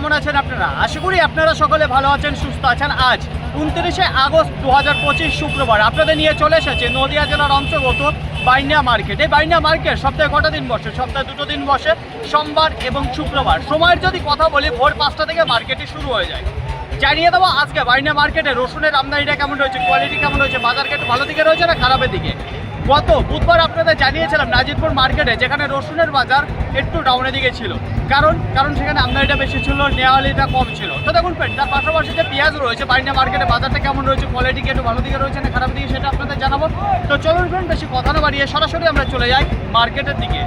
কেমন আছেন আপনারা? আশা করি আপনারা সকলে ভালো আছেন, সুস্থ আছেন। আজ উনত্রিশে আগস্ট দু হাজার পঁচিশ শুক্রবার আপনাদের নিয়ে চলে এসেছে নদিয়া জেলার অন্তর্গত বাইনিয়া মার্কেট। এই বাইনিয়া মার্কেট সপ্তাহে কটা দিন বসে? সপ্তাহে দুটো দিন বসে, সোমবার এবং শুক্রবার। সময়ের যদি কথা বলি, ভোর পাঁচটা থেকে মার্কেটে শুরু হয়ে যায়। জানিয়ে দেবো আজকে বাইনা মার্কেটে রসুনের আমদানিটা কেমন রয়েছে কোয়ালিটি কেমন রয়েছে, বাজার কি একটু ভালো দিকে রয়েছে না খারাপের দিকে? গত বুধবার আপনাদের জানিয়েছিলাম, নাজিরপুর মার্কেটে যেখানে রসুনের বাজার একটু ডাউনের দিকে ছিল। কারণ কারণ সেখানে আমদানিটা বেশি ছিল, নেওয়ালিটা কম ছিল। তো দেখুন ফ্রেন্ড তার পাশাপাশি যে পেঁয়াজ রয়েছে বাইনা মার্কেটে বাজারটা কেমন রয়েছে কোয়ালিটি একটু ভালো দিকে রয়েছে না খারাপ দিকে, সেটা আপনাদের জানাব। তো চলুন ফ্রেন্ড বেশি কথা না বাড়িয়ে সরাসরি আমরা চলে যাই মার্কেটের দিকে।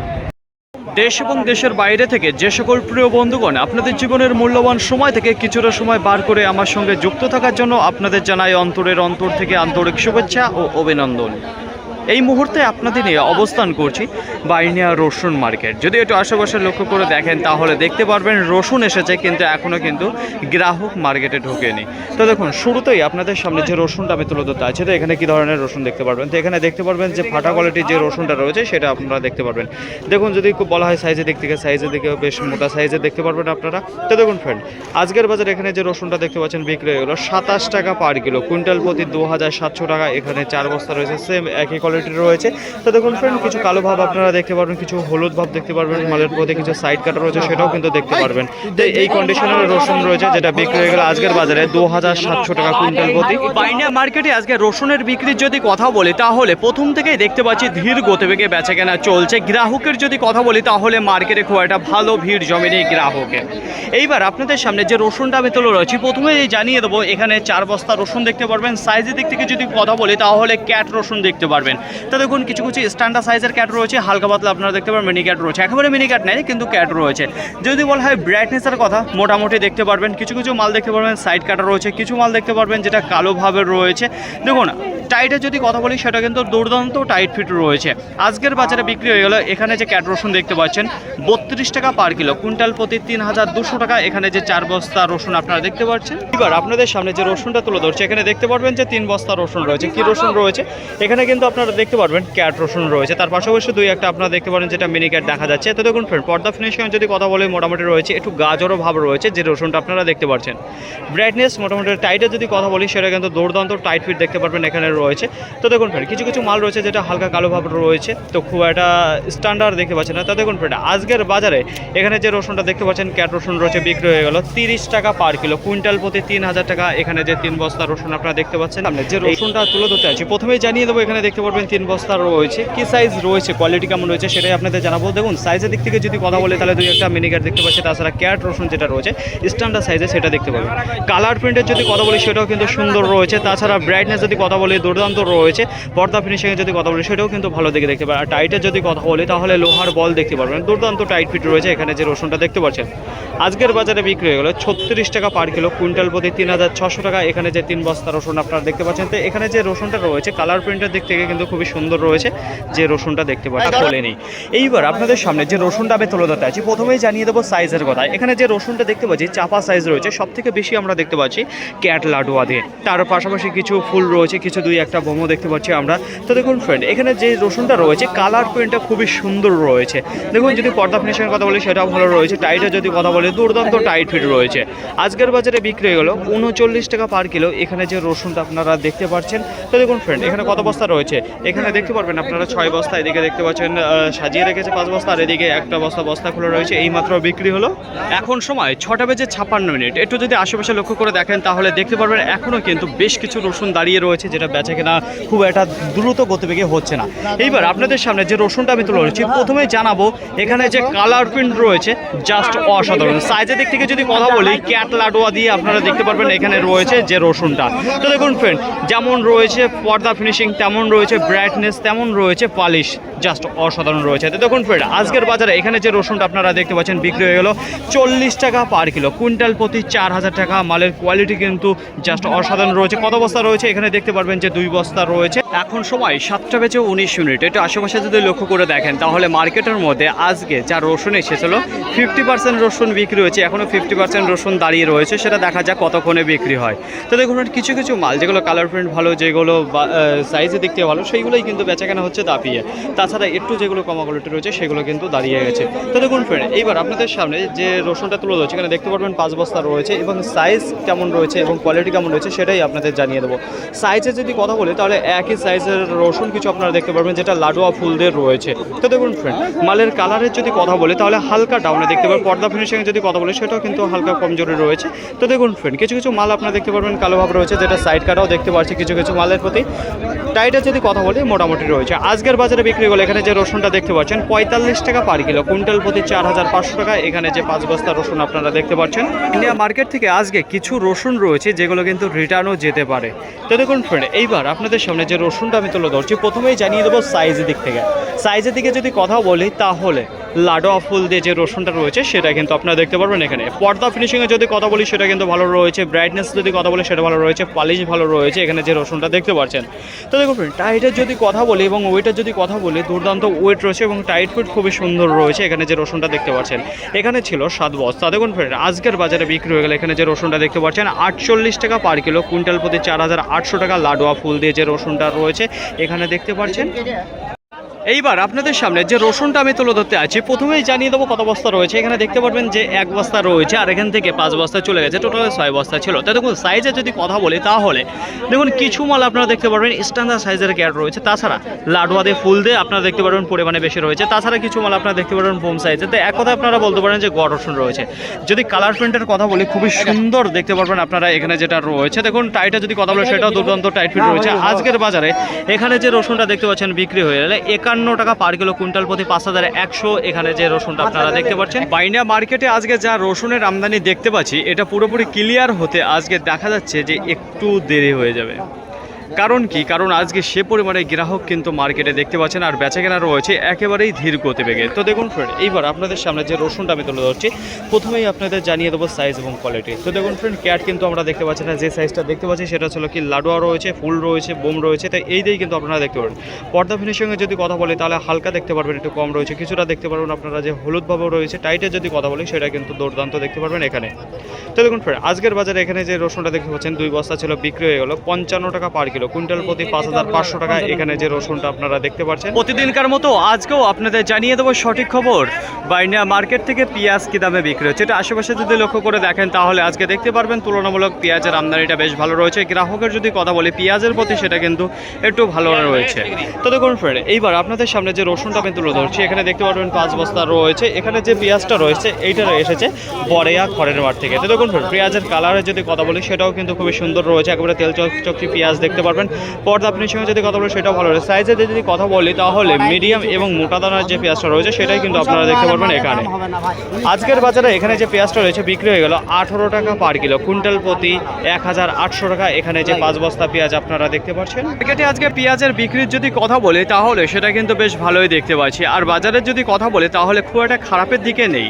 দেশ এবং দেশের বাইরে থেকে যে সকল প্রিয় বন্ধুগণ আপনাদের জীবনের মূল্যবান সময় থেকে কিছুটা সময় বার করে আমার সঙ্গে যুক্ত থাকার জন্য আপনাদের জানাই অন্তরের অন্তর থেকে আন্তরিক শুভেচ্ছা ও অভিনন্দন। এই মুহূর্তে আপনাদের নিয়ে অবস্থান করছি বাইনিয়া রসুন মার্কেট। যদি একটু আশেপাশে লক্ষ্য করে দেখেন, তাহলে দেখতে পারবেন রসুন এসেছে, কিন্তু এখনও কিন্তু গ্রাহক মার্কেটে ঢোকেনি। তো দেখুন, শুরুতেই আপনাদের সামনে যে রসুনটা আমি তুলে ধরতে আছে তো এখানে কী ধরনের রসুন দেখতে পারবেন? তো এখানে দেখতে পারবেন যে ফাটা কোয়ালিটির যে রসুনটা রয়েছে, সেটা আপনারা দেখতে পারবেন। দেখুন, যদি খুব বলা হয় সাইজের দিক থেকে সাইজের দিকে বেশ মোটা সাইজের দেখতে পারবেন আপনারা। তো দেখুন ফ্রেন্ড আজকের বাজারে এখানে যে রসুনটা দেখতে পাচ্ছেন, বিক্রি হয়ে গেলো সাতাশ টাকা পার কিলো কুইন্টাল প্রতি দু হাজার সাতশো টাকা, এখানে চার বস্তা রয়েছে। সেম একই কোয়ালিটির রয়েছে। তো দেখুন ফ্রেন্ড কিছু কালো ভাব আপনারা দেখতে পারবেন, কিছু হলুদ ভাব দেখতে পারবেন মালের প্রতি কিছু সাইড কাটা রয়েছে, সেটাও কিন্তু দেখতে পারবেন। তো এই কন্ডিশনের রসুন রয়েছে, যেটা বিক্রি হয়ে গেল আজকের বাজারে দু হাজার সাতশো টাকা কুইন্টাল প্রতি। বাইনা মার্কেটে আজকে রসুনের বিক্রির যদি কথা বলি, তাহলে প্রথম থেকেই দেখতে পাচ্ছি ধীর গতিবেগে বেচা কেনা চলছে। গ্রাহকের যদি কথা বলি, তাহলে মার্কেটে খুব একটা ভালো ভিড় জমেনি গ্রাহকের এইবার আপনাদের সামনে যে রসুনটা তুলে রয়েছি প্রথমে জানিয়ে দেবো, এখানে চার বস্তা রসুন দেখতে পারবেন। সাইজের দিক থেকে যদি কথা বলি, তাহলে ক্যাট রসুন দেখতে পারবেন। তো দেখুন, কিছু কিছু স্ট্যান্ডার্ড সাইজের ক্যাট রয়েছে, হালকা পাতলা আপনারা দেখতে পারবেন মিনি ক্যাট রয়েছে। একেবারে মিনি ক্যাট নেই কিন্তু ক্যাট রয়েছে। যদি বলা হয় ব্রাইটনেসের কথা, মোটামুটি দেখতে পারবেন, কিছু কিছু মাল দেখতে পারবেন সাইড কাটা রয়েছে, কিছু মাল দেখতে পারবেন, যেটা কালোভাবে রয়েছে। দেখুন টাইটের যদি কথা বলি, সেটা কিন্তু দুর্দান্ত টাইট ফিট রয়েছে। আজকের বাজারে বিক্রি হয়ে গেল, এখানে যে ক্যাট রসুন দেখতে পাচ্ছেন, বত্রিশ টাকা পার কিলো, কুইন্টাল প্রতি তিন হাজার দুশো টাকা, এখানে যে চার বস্তা রসুন আপনারা দেখতে পাচ্ছেন। এবার আপনাদের সামনে যে রসুনটা তুলে ধরছে, এখানে দেখতে পারবেন যে তিন বস্তা রসুন রয়েছে। কি রসুন রয়েছে? এখানে কিন্তু আপনারা দেখতে পারবেন ক্যাট রসুন রয়েছে। তার পাশাপাশি দুই একটা আপনারা দেখতে পারেন যেটা মিনি ক্যাট দেখা যাচ্ছে। তো দেখুন ফ্রেন্ড পর্দা ফিনিশিং যদি কথা বলে, মোটামুটি রয়েছে, একটু গাজরও ভাব রয়েছে যে রসুনটা আপনারা দেখতে পাচ্ছেন ব্রাইটনেস মোটামুটি টাইটের যদি কথা বলি, সেটা কিন্তু দুর্দান্ত টাইট ফিট দেখতে পারবেন এখানে রয়েছে। তো দেখুন ফ্রেন্ড কিছু কিছু মাল রয়েছে যেটা হালকা কালো ভাব রয়েছে। তো খুব একটা স্ট্যান্ডার্ড দেখতে পাচ্ছেন না। তো দেখুন ফ্রেন্ড আজকের বাজারে এখানে যে রসুনটা দেখতে পাচ্ছেন, ক্যাট রসুন রয়েছে, বিক্রি হয়ে গেল তিরিশ টাকা পার কিলো কুইন্টাল প্রতি তিন হাজার টাকা এখানে যে তিন বস্তা রসুন আপনারা দেখতে পাচ্ছেন। সামনে যে রসুনটা তুলে ধরতে আছে, প্রথমেই জানিয়ে দেবো, এখানে দেখতে পারবেন তিন বস্তা রয়েছে। কি সাইজ রয়েছে কোয়ালিটি কেমন রয়েছে সেটাই আপনাদের জানাব। দেখুন সাইজের দিক থেকে যদি কথা বলে, তাহলে দুই একটা মিনিকার দেখতে পাচ্ছি, তাছাড়া ক্যাট রসুন যেটা রয়েছে স্ট্যান্ডার্ড সাইজে সেটা দেখতে পাবেন। কালার প্রিন্টের যদি কথা বলি, সেটাও কিন্তু সুন্দর রয়েছে। তাছাড়া ব্রাইটনেস যদি কথা বলি দুর্দান্ত রয়েছে। পর্দা ফিনিশিংয়ে যদি কথা বলি সেটাও কিন্তু ভালো দেখে দেখতে পাবেন আর টাইটের যদি কথা বলি তাহলে লোহার বল দেখতে পারবেন। দুর্দান্ত টাইট ফিট রয়েছে এখানে যে রসুনটা দেখতে পাচ্ছেন। আজকের বাজারে বিক্রি হয়ে গেল ছত্রিশ টাকা পার কিলো কুইন্টাল প্রতি তিন হাজার ছশো টাকা। এখানে যে তিন বস্তা রসুন আপনারা দেখতে পাচ্ছেন। তো এখানে যে রসুনটা রয়েছে কালার প্রিন্টের দিক থেকে কিন্তু খুবই সুন্দর রয়েছে। যে রসুনটা দেখতে পাচ্ছেন খোলেনি। এইবার আপনাদের সামনে যে রসুনটা আমি তুলে ধরতে আছি প্রথমেই জানিয়ে দেবো সাইজের কথা। এখানে যে রসুনটা দেখতে পাচ্ছি চাপা সাইজ রয়েছে। সব থেকে বেশি আমরা দেখতে পাচ্ছি ক্যাট লাডুয়া দিয়ে তার পাশাপাশি কিছু ফুল রয়েছে কিছু দুই একটা বোমও দেখতে পাচ্ছি আমরা। তো দেখুন ফ্রেন্ড এখানে যে রসুনটা রয়েছে কালার প্রিন্টটা খুবই সুন্দর রয়েছে। দেখুন, যদি পর্দা ফিনিশিংয়ের কথা বলি, সেটাও ভালো রয়েছে। টাইটের যদি কথা বলি, দুর্দান্ত টাইট ফিট রয়েছে। আজকের বাজারে বিক্রি হয়ে গেল উনচল্লিশ টাকা পার কিলো এখানে যে রসুনটা আপনারা দেখতে পাচ্ছেন, তো দেখুন ফ্রেন্ড এখানে কত বস্তা রয়েছে? এখানে দেখতে পারবেন আপনারা ছয় বস্তা, এদিকে দেখতে পাচ্ছেন সাজিয়ে রেখেছে পাঁচ বস্তা, আর এদিকে একটা বস্তা বস্তা খুলে রয়েছে এই মাত্র বিক্রি হলো। এখন সময় ছটা বেজে ছাপ্পান্ন মিনিট। একটু যদি আশেপাশে লক্ষ্য করে দেখেন, তাহলে দেখতে পারবেন এখনও কিন্তু বেশ কিছু রসুন দাঁড়িয়ে রয়েছে, যেটা বেচা কেনা খুব একটা দ্রুত গতিবেগে হচ্ছে না। এইবার আপনাদের সামনে যে রসুনটা আমি তুলে ধরেছি প্রথমে জানাব এখানে যে কালার প্রিন্ট রয়েছে জাস্ট অসাধারণ। সাইজের দিক থেকে যদি কথা বলি ক্যাট লাডোয়া দিয়ে আপনারা দেখতে পারবেন এখানে রয়েছে যে রসুনটা। তো দেখুন ফ্রেন্ড যেমন রয়েছে পর্দা ফিনিশিং তেমন রয়েছে ব্রাইটনেস তেমন রয়েছে পালিশ জাস্ট অসাধারণ রয়েছে। তো দেখুন ফ্রেন্ড আজকের বাজারে এখানে যে রসুনটা আপনারা দেখতে পাচ্ছেন বিক্রি হয়ে গেল চল্লিশ টাকা পার কিলো কুইন্টাল প্রতি চার হাজার টাকা, মালের কোয়ালিটি কিন্তু জাস্ট অসাধারণ রয়েছে। কত বস্তা রয়েছে এখানে দেখতে পারবেন যে দুই বস্তা রয়েছে। এখন সময় সাতটা বেজে উনিশ মিনিট। এটা আশেপাশে যদি লক্ষ্য করে দেখেন, তাহলে মার্কেটের মধ্যে আজকে যা রসুন এসেছিল ফিফটি পার্সেন্ট রসুন বিক্রি হয়েছে এখনও ফিফটি পার্সেন্ট রসুন দাঁড়িয়ে রয়েছে, সেটা দেখা যাক কতক্ষণে বিক্রি হয়। তো দেখুন কিছু কিছু মাল, যেগুলো কালার প্রিন্ট ভালো, যেগুলো সাইজে দেখতে ভালো, সেইগুলোই কিন্তু বেচাকেনা হচ্ছে দাপিয়ে। তাছাড়া একটু যেগুলো কমা কোয়ালিটি রয়েছে, সেগুলো কিন্তু দাঁড়িয়ে গেছে। তো দেখুন ফ্রেন্ড, এইবার আপনাদের সামনে যে রসুনটা তুলে ধরছে, এখানে দেখতে পারবেন পাঁচ বস্তা রয়েছে এবং সাইজ কেমন রয়েছে এবং কোয়ালিটি কেমন রয়েছে, সেটাই আপনাদের জানিয়ে দেবো। সাইজে যদি কথা বলি, তাহলে একই সাইজের রসুন কিছু আপনারা দেখতে পারবেন, যেটা লাডুয়া ফুলদের রয়েছে। তো দেখুন ফ্রেন্ড মালের কালারের যদি কথা বলি, তাহলে হালকা ডাউনে দেখতে পারবেন পর্দা ফিনিশিংয়ে যদি কথা বলি, সেটাও কিন্তু হালকা কমজোরি রয়েছে। তো দেখুন ফ্রেন্ড কিছু কিছু মাল আপনারা দেখতে পারবেন, কালো ভাব রয়েছে, যেটা সাইড কাটাও দেখতে পাচ্ছি কিছু কিছু মালের প্রতি। টাইটের যদি কথা বলি, মোটামুটি রয়েছে। আজকের বাজারে বিক্রি হলো, এখানে যে রসুনটা দেখতে পাচ্ছেন, পঁয়তাল্লিশ টাকা পার কিলো কুইন্টাল প্রতি চার হাজার পাঁচশো টাকা, এখানে যে পাঁচ বস্তা রসুন আপনারা দেখতে পাচ্ছেন। ইন্ডিয়া মার্কেট থেকে আজকে কিছু রসুন রয়েছে, যেগুলো কিন্তু রিটার্নও যেতে পারে। তো দেখুন ফ্রেন্ড এইবার আপনাদের সামনে যে রসুনটা আমি তুলে ধরছি, প্রথমেই জানিয়ে দেবো সাইজের দিক থেকে। সাইজের দিকে যদি কথা বলি, তাহলে লাডোয়া ফুল দিয়ে যে রসুনটা রয়েছে, সেটা কিন্তু আপনারা দেখতে পারবেন এখানে। পর্দা ফিনিশিংয়ে যদি কথা বলি, সেটা কিন্তু ভালো রয়েছে। ব্রাইটনেস যদি কথা বলি, সেটা ভালো রয়েছে। পালিশ ভালো রয়েছে। এখানে যে রসুনটা দেখতে পাচ্ছেন। তো দেখুন ফ্রেন্ড টাইটের যদি কথা বলি এবং ওয়েটের যদি কথা বলি, দুর্দান্ত ওয়েট রয়েছে এবং টাইট ফিট খুবই সুন্দর রয়েছে এখানে যে রসুনটা দেখতে পাচ্ছেন। এখানে ছিল সাত বস্তা। দেখুন ফ্রেন্ড আজকের বাজারে বিক্রি হয়ে গেলে এখানে যে রসুনটা দেখতে পাচ্ছেন, আটচল্লিশ টাকা পার কিলো কুইন্টাল প্রতি চার হাজার আটশো টাকা লাডোয়া ফুল দিয়ে যে রসুনটা রয়েছে, এখানে দেখতে পাচ্ছেন। এইবার আপনাদের সামনে যে রসুনটা আমি তুলে ধরতে আছি, প্রথমেই জানিয়ে দেবো কত বস্তা রয়েছে। এখানে দেখতে পারবেন যে এক বস্তা রয়েছে আর এখান থেকে পাঁচ বস্তা চলে গেছে। টোটাল ছয় বস্তা ছিল। তো দেখুন সাইজে যদি কথা বলি তাহলে, দেখুন, কিছু মাল আপনারা দেখতে পারবেন স্ট্যান্ডার্ড সাইজের ক্যাট রয়েছে। তাছাড়া লাডুয়া দিয়ে ফুল দিয়ে আপনারা দেখতে পারবেন পরিমাণে বেশি রয়েছে। তাছাড়া কিছু মাল আপনারা দেখতে পারবেন বোম সাইজে তো এক কথা আপনারা বলতে পারেন যে গড় রসুন রয়েছে। যদি কালার প্রিন্টের কথা বলি, খুবই সুন্দর দেখতে পারবেন আপনারা এখানে যেটা রয়েছে। দেখুন টাইটা যদি কথা বলে, সেটাও দুর্দান্ত টাইট ফিট রয়েছে। আজকের বাজারে এখানে যে রসুনটা দেখতে পাচ্ছেন বিক্রি হয়ে গেলে একান্ন টাকা পার কিলো কুইন্টাল প্রতি পাঁচ হাজার একশো এখানে যে রসুনটা আপনারা দেখতে পাচ্ছেন। বাইনা মার্কেটে আজকে যা রসুনের আমদানি দেখতে পাচ্ছি এটা পুরোপুরি ক্লিয়ার হতে আজকে দেখা যাচ্ছে যে একটু দেরি হয়ে যাবে। কারণ কি? কারণ আজকে সে পরিমাণে গ্রাহক কিন্তু মার্কেটে দেখতে পাচ্ছেন আর বেচাকেনা রয়েছে একেবারেই ধীর গতিবেগে। তো দেখুন ফ্রেন্ড এইবার আপনাদের সামনে যে রসুনটা আমি তুলে ধরছি, প্রথমেই আপনাদের জানিয়ে দেবো সাইজ এবং কোয়ালিটি তো দেখুন ফ্রেন্ড ক্যাট কিন্তু আমরা দেখতে পাচ্ছি না, যে সাইজটা দেখতে পাচ্ছি সেটা ছিল কি লাডুয়া রয়েছে, ফুল রয়েছে, বোম রয়েছে তাই এই দিয়েই কিন্তু আপনারা দেখতে পারেন পর্দা ফিনিশিংয়ে যদি কথা বলি, তাহলে হালকা দেখতে পারবেন, একটু কম রয়েছে, কিছুটা দেখতে পারবেন আপনারা যে হলুদ ভাবে রয়েছে টাইটে যদি কথা বলি, সেটা কিন্তু দুর্দান্ত দেখতে পারবেন এখানে। তো দেখুন ফ্রেন্ড আজকের বাজারে এখানে যে রসুনটা দেখতে পাচ্ছেন, দুই বস্তা ছিল, বিক্রি হয়ে গেল, পঞ্চান্ন টাকা পার কিলো কুইন্টাল প্রতি পাঁচ হাজার পাঁচশো টাকা। এখানে যে রসুনটা আপনারা দেখতে পাচ্ছেন। প্রতিদিনকার মতো আজকেও আপনাদের জানিয়ে দেবো সঠিক খবর। বাইনিয়া মার্কেট থেকে পেঁয়াজ কি দামে বিক্রি হচ্ছে? এটা আশেপাশে যদি লক্ষ্য করে দেখেন, তাহলে আজকে দেখতে পারবেন, তুলনামূলক পেঁয়াজের আমদানিটা বেশ ভালো রয়েছে। গ্রাহকের যদি কথা বলি, পেঁয়াজের প্রতি সেটা কিন্তু একটু ভালো রয়েছে। তো দেখুন ফ্রেন্ড এইবার আপনাদের সামনে যে রসুনটা আমি তুলে ধরছি, এখানে দেখতে পারবেন পাঁচ বস্তা রয়েছে। এখানে যে পেঁয়াজটা রয়েছে, এইটা এসেছে বড়েয়া খড়ের মাঠ থেকে। তো দেখুন ফ্রেন্ড পেঁয়াজের কালারের যদি কথা বলি, সেটাও কিন্তু খুবই সুন্দর রয়েছে। একেবারে তেল চকচকি পেঁয়াজ দেখতে পারবেন। পর্দা আপনি সঙ্গে যদি কথা বলেন সেটাও ভালো রয়েছে সাইজে যদি কথা বলি তাহলে মিডিয়াম এবং মোটা দানার যে পেঁয়াজটা রয়েছে সেটাই কিন্তু আপনারা দেখতে পারবেন এখানে। আজকের বাজারে এখানে যে পেঁয়াজটা রয়েছে বিক্রি হয়ে গেল আঠারো টাকা পার কিলো। কুইন্টাল প্রতি এক হাজার আটশো টাকা এখানে যে পাঁচ বস্তা পেঁয়াজ আপনারা দেখতে পাচ্ছেন। মার্কেটে আজকে পেঁয়াজের বিক্রির যদি কথা বলি তাহলে সেটা কিন্তু বেশ ভালোই দেখতে পাচ্ছি। আর বাজারের যদি কথা বলি তাহলে খুব একটা খারাপের দিকে নেই।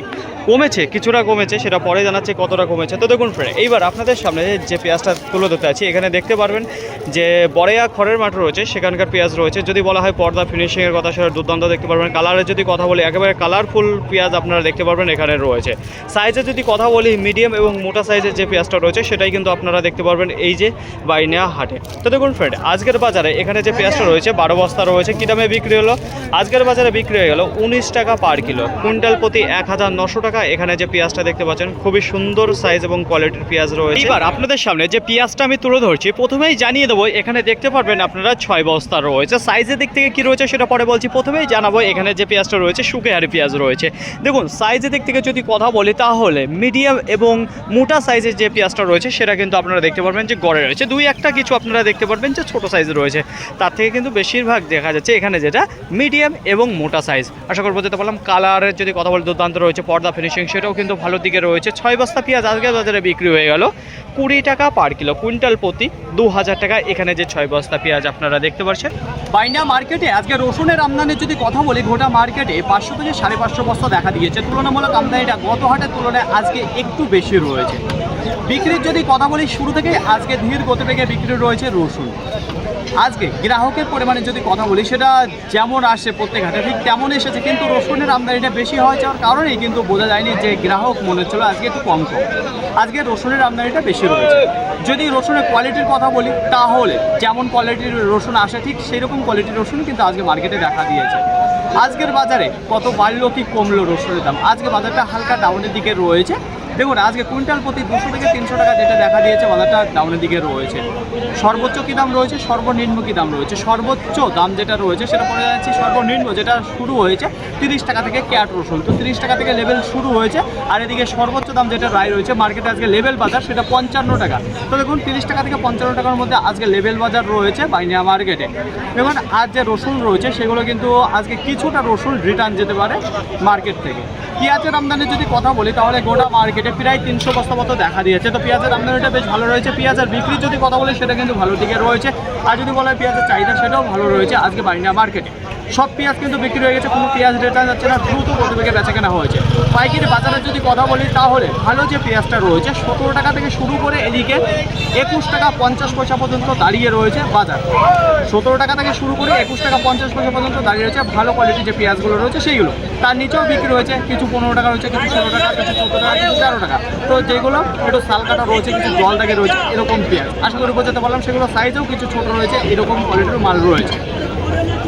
কমেছে কিছুটা কমেছে সেটা পরে জানাচ্ছে কতটা কমেছে। তো দেখুন ফ্রেন্ড এইবার আপনাদের সামনে যে পেঁয়াজটা তুলে ধরতে আছি এখানে দেখতে পারবেন যে বড়েয়া খড়ের মাঠ রয়েছে, সেখানকার পেঁয়াজ রয়েছে। যদি বলা হয় পর্দা ফিনিশিংয়ের কথা, সেটা দুর্দান্ত দেখতে পারবেন। কালারের যদি কথা বলি, একেবারে কালারফুল পেঁয়াজ আপনারা দেখতে পারবেন এখানে রয়েছে। সাইজে যদি কথা বলি মিডিয়াম এবং মোটা সাইজের যে পেঁয়াজটা রয়েছে, সেটাই কিন্তু আপনারা দেখতে পারবেন এই যে বাইনিয়া হাটে। তো দেখুন ফ্রেন্ড আজকের বাজারে এখানে যে পেঁয়াজটা রয়েছে, বারো বস্তা রয়েছে। কী দামে বিক্রি হলো? আজকের বাজারে বিক্রি হয়ে গেল উনিশ টাকা পার কিলো কুইন্টাল প্রতি এক হাজার নশো টাকা এখানে যে পেঁয়াজটা দেখতে পাচ্ছেন, খুবই সুন্দর সাইজ এবং কোয়ালিটির পেঁয়াজ রয়েছে। এবার আপনাদের সামনে যে পেঁয়াজটা আমি তুলে ধরছি, প্রথমেই জানিয়ে দেবো এখানে দেখতে পারবেন আপনারা ছয় বস্তা রয়েছে। সাইজের দিক থেকে কি রয়েছে সেটা পরে বলছি। প্রথমেই জানাব এখানে যে পেঁয়াজটা রয়েছে সুকেহারি পেঁয়াজ রয়েছে। দেখুন সাইজের দিক থেকে যদি কথা বলি তাহলে মিডিয়াম এবং মোটা সাইজের যে পেঁয়াজটা রয়েছে, সেটা কিন্তু আপনারা দেখতে পারবেন যে গড়ে রয়েছে। দুই একটা কিছু আপনারা দেখতে পারবেন যে ছোট সাইজ রয়েছে। তার থেকে কিন্তু বেশিরভাগ দেখা যাচ্ছে এখানে যেটা মিডিয়াম এবং মোটা সাইজ আশা করব যেতে বললাম কালারের যদি কথা বলি, দুর্দান্ত রয়েছে। পর্দা ফিনিশিং সেটাও কিন্তু ভালো দিকে রয়েছে। ছয় বস্তা পেঁয়াজ আজকে বাজারে বিক্রি হয়ে গেল। কুড়ি টাকা পার কিলো কুইন্টাল প্রতি দু হাজার টাকা এখানে যে ছয় বস্তা পেঁয়াজ আপনারা দেখতে পাচ্ছেন। বাইনা মার্কেটে আজকে রসুনের আমদানির যদি কথা বলি, গোটা মার্কেটে পাঁচশো থেকে সাড়ে পাঁচশো বস্তা দেখা দিয়েছে। তুলনামূলক আমদানিটা গত হাটের তুলনায় আজকে একটু বেশি রয়েছে। বিক্রির যদি কথা বলি শুরু থেকে আজকে ধীর গতিবেগে বিক্রি রয়েছে রসুন। আজকে গ্রাহকের পরিমাণে যদি কথা বলি, সেটা যেমন আসে প্রত্যেক হাটে, ঠিক তেমন এসেছে, কিন্তু রসুনের আমদানিটা বেশি হয়ে যাওয়ার কারণেই কিন্তু বোঝা যায়নি যে গ্রাহক মনে হচ্ছিল আজকে একটু কম কম। আজকে রসুনের আমদানিটা বেশি রয়েছে। যদি রসুনের কোয়ালিটির কথা বলি, তাহলে যেমন কোয়ালিটির রসুন আসে, ঠিক সেরকম কোয়ালিটির রসুন কিন্তু আজকে মার্কেটে দেখা দিয়েছে। আজকের বাজারে কত বাড়লো, কি কমলো রসুনের দাম? আজকে বাজারটা হালকা ডাউনের দিকে রয়েছে। দেখুন, আজকে কুইন্টাল প্রতি দুশো থেকে তিনশো টাকা যেটা দেখা দিয়েছে, বাজারটা ডাউনের দিকে রয়েছে। সর্বোচ্চ কী দাম রয়েছে? সর্বনিম্ন কী দাম রয়েছে? সর্বোচ্চ দাম যেটা রয়েছে, সেটা পড়ে যাচ্ছে সর্বনিম্ন, যেটা শুরু হয়েছে তিরিশ টাকা থেকে ক্যাট রসুন। তো তিরিশ টাকা থেকে লেভেল শুরু হয়েছে, আর এদিকে সর্বোচ্চ দাম যেটা রায় রয়েছে মার্কেটে আজকে লেভেল বাজার, সেটা পঞ্চান্ন টাকা। তো দেখুন, তিরিশ টাকা থেকে পঞ্চান্ন টাকার মধ্যে আজকে লেভেল বাজার রয়েছে বাইনিয়া মার্কেটে দেখুন আজ যে রসুন রয়েছে, সেগুলো কিন্তু আজকে কিছুটা রসুন রিটার্ন যেতে পারে মার্কেট থেকে। পেঁয়াজের আমদানির যদি কথা বলি, তাহলে গোটা মার্কেটে প্রায় তিনশো বস্তা মতো দেখা দিয়েছে। তো পেঁয়াজের আমদানিটা বেশ ভালো রয়েছে। পেঁয়াজের বিক্রি যদি কথা বলি, সেটা কিন্তু ভালো দিকে রয়েছে। আর যদি বলা হয় পেঁয়াজের চাহিদা, সেটাও ভালো রয়েছে আজকে বাইনা মার্কেটে। সব পেঁয়াজ কিন্তু বিক্রি হয়ে গেছে, কোনো পেঁয়াজ রেটার্ন যাচ্ছে না, দ্রুত গতিবেগে বেচা কেনা হয়েছে। পাইকারি বাজারে যদি কথা বলি, তাহলে ভালো যে পেঁয়াজটা রয়েছে, সতেরো টাকা থেকে শুরু করে এদিকে একুশ টাকা পঞ্চাশ পয়সা পর্যন্ত দাঁড়িয়ে রয়েছে বাজার। সতেরো টাকা থেকে শুরু করে একুশ টাকা পঞ্চাশ পয়সা পর্যন্ত দাঁড়িয়ে রয়েছে ভালো কোয়ালিটির যে পেঁয়াজগুলো রয়েছে, সেইগুলো। তার নিচেও বিক্রি হয়েছে, কিছু পনেরো টাকা রয়েছে, কিছু ষোলো টাকা, কিছু চোদ্দ টাকা, কিছু তেরো টাকা। তো যেগুলো একটু সাল কাটা রয়েছে, কিছু জল দাগে রয়েছে, এরকম পেঁয়াজ। আশা করি বোঝাতে পারলাম, সেগুলো সাইজেও কিছু ছোট রয়েছে, এরকম কোয়ালিটির মাল রয়েছে।